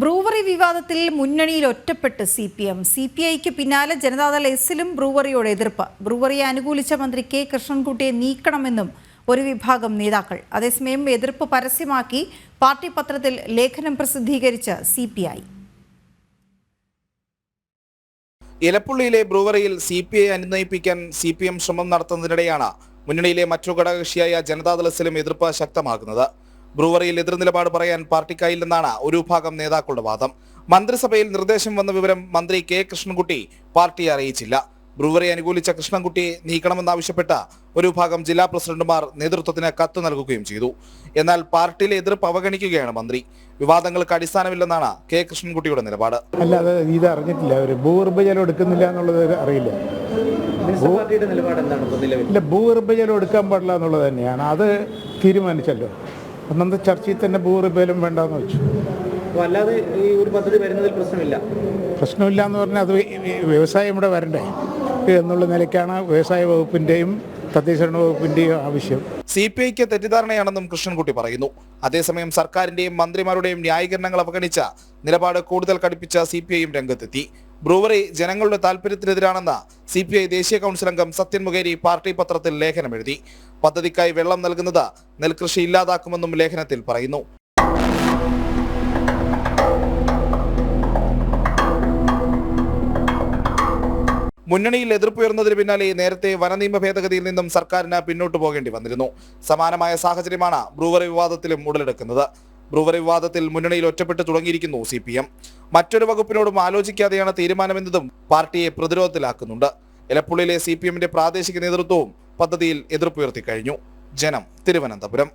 Brewery വിവാദത്തിൽ മുന്നണിയിൽ ഒറ്റപ്പെട്ട് C P M. C P ഐക്ക് പിന്നാലെ ജനതാദൾ എസിലും ബ്രൂവറിയോട് എതിർപ്പ്. ബ്രൂവറിയെ അനുകൂലിച്ച മന്ത്രി കെ കൃഷ്ണൻകുട്ടിയെ നീക്കണമെന്നും ഒരു വിഭാഗം നേതാക്കൾ. അതേസമയം എതിർപ്പ് പരസ്യമാക്കി പാർട്ടി പത്രത്തിൽ ലേഖനം പ്രസിദ്ധീകരിച്ച് സി പി ഐ. ഇലപ്പുള്ളിയിലെ ബ്രൂവറിയിൽ സി പി ഐ അനുനയിപ്പിക്കാൻ സി പി എം ശ്രമം നടത്തുന്നതിനിടെയാണ് മുന്നണിയിലെ മറ്റു ഘടകകക്ഷിയായ ജനതാദൾ എസിലും എതിർപ്പ് ശക്തമാകുന്നത്. ബ്രൂവറിയിൽ എതിർ നിലപാട് പറയാൻ പാർട്ടിക്കായില്ലെന്നാണ് ഒരു വിഭാഗം നേതാക്കളുടെ വാദം. മന്ത്രിസഭയിൽ നിർദ്ദേശം വന്ന വിവരം മന്ത്രി കെ കൃഷ്ണൻകുട്ടി പാർട്ടിയെ അറിയിച്ചില്ല. ബ്രൂവറി അനുകൂലിച്ച കൃഷ്ണൻകുട്ടിയെ നീക്കണമെന്നാവശ്യപ്പെട്ട ഒരു വിഭാഗം ജില്ലാ പ്രസിഡന്റുമാർ നേതൃത്വത്തിന് കത്ത് നൽകുകയും ചെയ്തു. എന്നാൽ പാർട്ടിയിലെ എതിർപ്പ് അവഗണിക്കുകയാണ് മന്ത്രി. വിവാദങ്ങൾക്ക് അടിസ്ഥാനമില്ലെന്നാണ് കെ കൃഷ്ണൻകുട്ടിയുടെ നിലപാട്. അല്ലാതെ ഇത് അറിഞ്ഞിട്ടില്ല. അവർ ഭൂഗർഭജലം എടുക്കുന്നില്ല എന്നുള്ളത് അറിയില്ല. ഇല്ല ഭൂഗർഭജലം എടുക്കാൻ പാടില്ല എന്നുള്ളത് തന്നെയാണ്. അത് തീരുമാനിച്ചല്ലോ. ഒന്നാമത്തെ ചർച്ചയിൽ തന്നെ ഭൂറിപ്പേലും വേണ്ടെന്ന് വെച്ചു. അല്ലാതെ ഈ ഒരു പദ്ധതി വരുന്നതിൽ പ്രശ്നമില്ല? പ്രശ്നമില്ല എന്ന് പറഞ്ഞാൽ അത് വ്യവസായം ഇവിടെ വരണ്ടേ? എന്നുള്ള നിലയ്ക്കാണ് വ്യവസായ വകുപ്പിന്റെയും തദ്ദേശഭരണ വകുപ്പിന്റെയും ആവശ്യം. സി പി ഐക്ക് തെറ്റിദ്ധാരണയാണെന്നും കൃഷ്ണൻകുട്ടി പറയുന്നു. അതേസമയം സർക്കാരിന്റെയും മന്ത്രിമാരുടെയും ന്യായീകരണങ്ങൾ അവഗണിച്ച നിലപാട് കൂടുതൽ കടുപ്പിച്ച സി പി ഐയും രംഗത്തെത്തി. ബ്രൂവറി ജനങ്ങളുടെ താല്പര്യത്തിനെതിരാണെന്ന് സി പി ഐ ദേശീയ കൗൺസിൽ അംഗം സത്യൻ മുഖേരി പാർട്ടി പത്രത്തിൽ ലേഖനം എഴുതി പദ്ധതിക്കായി വെള്ളം നൽകുന്നത് നെൽകൃഷി ഇല്ലാതാക്കുമെന്നും ലേഖനത്തിൽ പറയുന്നു. മുന്നണിയിൽ എതിർപ്പുയർന്നതിന് പിന്നാലെ നേരത്തെ വനനിയമ ഭേദഗതിയിൽ നിന്നും സർക്കാരിന് പിന്നോട്ട് പോകേണ്ടി വന്നിരുന്നു. സമാനമായ സാഹചര്യമാണ് ബ്രൂവറി വിവാദത്തിലും ഉടലെടുക്കുന്നത്. ബ്രൂവറി വിവാദത്തിൽ മുന്നണിയിൽ ഒറ്റപ്പെട്ട് തുടങ്ങിയിരിക്കുന്നു സി പി എം മറ്റൊരു വകുപ്പിനോടും ആലോചിക്കാതെയാണ് തീരുമാനമെന്നതും പാർട്ടിയെ പ്രതിരോധത്തിലാക്കുന്നുണ്ട്. എലപ്പുള്ളിയിലെ സി പി എമ്മിന്റെ പ്രാദേശിക നേതൃത്വവും പദ്ധതിയിൽ എതിർപ്പുയർത്തി കഴിഞ്ഞു. ജനം തിരുവനന്തപുരം.